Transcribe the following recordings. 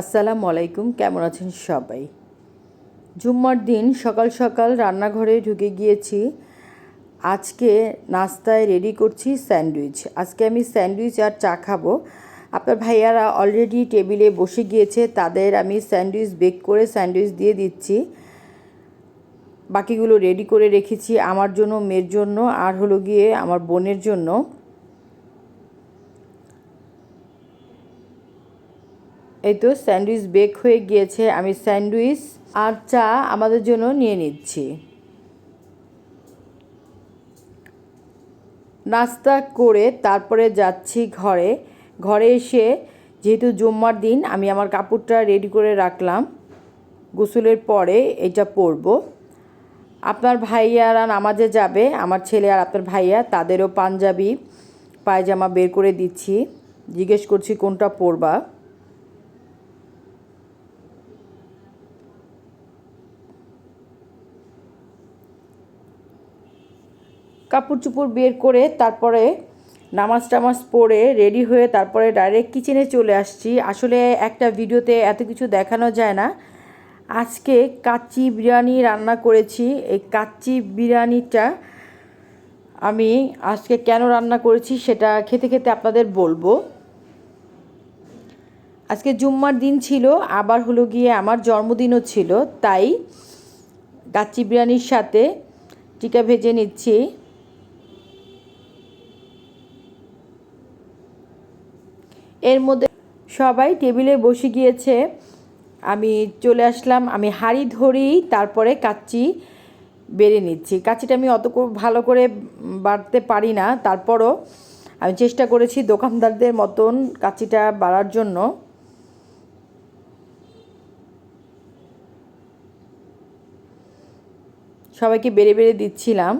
আসসালামু আলাইকুম, কেমন আছেন সবাই? জুম্মার দিন সকাল সকাল রান্নাঘরে ঢুকে গিয়েছি। আজকে নাস্তায় রেডি করছি স্যান্ডউইচ। আজকে আমি স্যান্ডউইচ আর চা খাব। আপনার ভাইয়ারা অলরেডি টেবিলে বসে গিয়েছে, তাদের আমি স্যান্ডউইচ বেক করে স্যান্ডউইচ দিয়ে দিচ্ছি। বাকিগুলো রেডি করে রেখেছি আমার জন্য, মেয়ের জন্য, আর হলো গিয়ে আমার বোনের জন্য। এই তো স্যান্ডউইচ বেক হয়ে গিয়েছে, আমি স্যান্ডউইচ আর চা আমাদের জন্য নিয়ে নিচ্ছি। নাস্তা করে তারপরে যাচ্ছি ঘরে। ঘরে এসে যেহেতু জুম্মার দিন, আমি আমার কাপড়টা রেডি করে রাখলাম। গোসলের পরে এটা পরবো। আপনার ভাইয়ারা নামাজে যাবে, আমার ছেলে আর আপনার ভাইয়া, তাদেরও পাঞ্জাবি, পায়জামা বের করে দিচ্ছি। জিজ্ঞেস করছি কোনটা পরবা। কাপড় চুপড় বের করে তারপরে নামাজ টামাজ পড়ে রেডি হয়ে তারপরে ডাইরেক্ট কিচেনে চলে আসছি। আসলে একটা ভিডিওতে এত কিছু দেখানো যায় না। আজকে কাচ্চি বিরিয়ানি রান্না করেছি। এই কাচ্চি বিরিয়ানিটা আমি আজকে কেন রান্না করেছি সেটা খেতে খেতে আপনাদের বলব। আজকে জুম্মার দিন ছিল, আবার হলো গিয়ে আমার জন্মদিনও ছিল, তাই কাচ্চি বিরিয়ানির সাথে টিকা ভেজে নিচ্ছি। এর মধ্যে সবাই টেবিলে বসে গিয়েছে। আমি চলে আসলাম, আমি হাঁড়ি ধরেই তারপরে কাচ্চি বেড়ে নিচ্ছি। কাচ্চিটা আমি অত ভালো করে বাড়তে পারি না। তারপরও আমি চেষ্টা করেছি দোকানদারদের মতন কাচ্চিটা বাড়ার জন্য। সবাইকে বেড়ে বেড়ে দিচ্ছিলাম।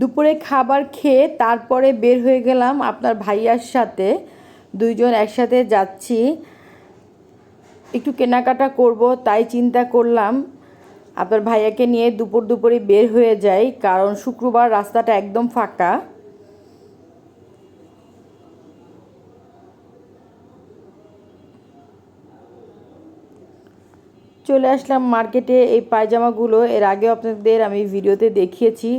দুপুরে খাবার খেয়ে তারপরে বের হয়ে গেলাম আপনার ভাইয়ার সাথে। দুইজন একসাথে যাচ্ছি। একটু কেনাকাটা করব, তাই চিন্তা করলাম আপনার ভাইয়াকে নিয়ে দুপুর দুপুরে বের হয়ে যাই, কারণ শুক্রবার রাস্তাটা একদম ফাঁকা। চলে আসলাম মার্কেটে, এই পায়জামাগুলো এর আগে আপনাদের আমি ভিডিওতে দেখিয়েছি।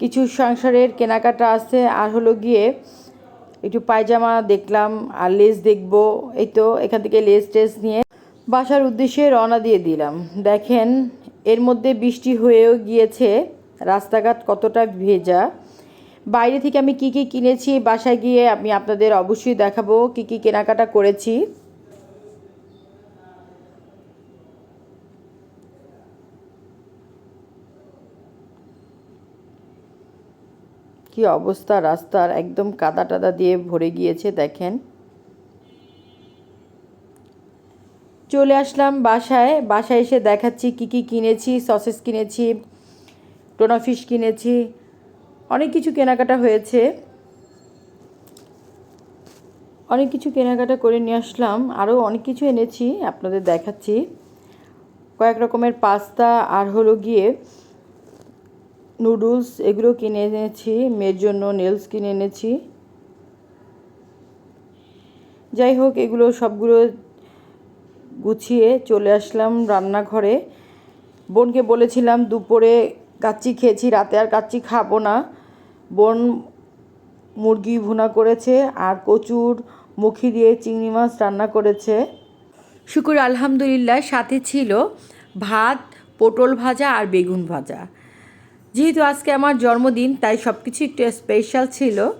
কিছু সংসারের কেনাকাটা আছে, আর হলো গিয়ে একটু পায়জামা দেখলাম, আর লেস দেখব, এই তো এখান থেকে লেস টেস নিয়ে বাসার উদ্দেশ্যে রওনা দিয়ে দিলাম। দেখেন, এর মধ্যে বৃষ্টি হয়েও গিয়েছে, রাস্তাঘাট কতটা ভেজা। বাইরে থেকে আমি কি কি কিনেছি, বাসায় গিয়ে আমি আপনাদের অবশ্যই দেখাবো, কি কি কেনাকাটা করেছি। কি অবস্থা রাস্তার একদম কাদা টাদা দিয়ে ভরে গিয়েছে, দেখেন। চলে আসলাম বাসায়। বাসায় এসে দেখাচ্ছি কি কি কিনেছি, সসেস কিনেছি টোনা ফিশ কিনেছি, অনেক কিছু কেনাকাটা হয়েছে। অনেক কিছু কেনাকাটা করে নিয়ে আসলাম, আরও অনেক কিছু এনেছি, আপনাদের দেখাচ্ছি। কয়েক রকমের পাস্তা, আর হলো গিয়ে নুডলস এগুলো কিনে এনেছি। মেয়ের জন্য নেলস কিনে এনেছি। যাই হোক, এগুলো সবগুলো গুছিয়ে চলে আসলাম রান্নাঘরে। বোনকে বলেছিলাম, দুপুরে কাচ্চি খেয়েছি, রাতে আর কাচ্চি খাব না। বোন মুরগি ভুনা করেছে আর কচুর মুখি দিয়ে চিংড়ি মাছ রান্না করেছে। শুকুর, আলহামদুলিল্লাহ, সাথে ছিল ভাত, পটল ভাজা আর বেগুন ভাজা। যেহেতু আজকে আমার জন্মদিন, তাই সব কিছু একটু স্পেশাল ছিল।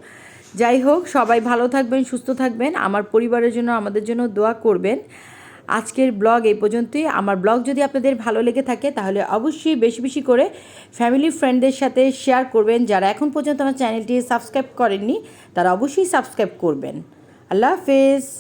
যাই হোক, সবাই ভালো থাকবেন, সুস্থ থাকবেন। আমার পরিবারের জন্য, আমাদের জন্য দোয়া করবেন। আজকের ব্লগ এই পর্যন্তই। আমার ব্লগ যদি আপনাদের ভালো লেগে থাকে, তাহলে অবশ্যই বেশি বেশি করে ফ্যামিলি ফ্রেন্ডদের সাথে শেয়ার করবেন। যারা এখন পর্যন্ত আমার চ্যানেলটি সাবস্ক্রাইব করেননি, তারা অবশ্যই সাবস্ক্রাইব করবেন। আল্লাহ হাফেজ।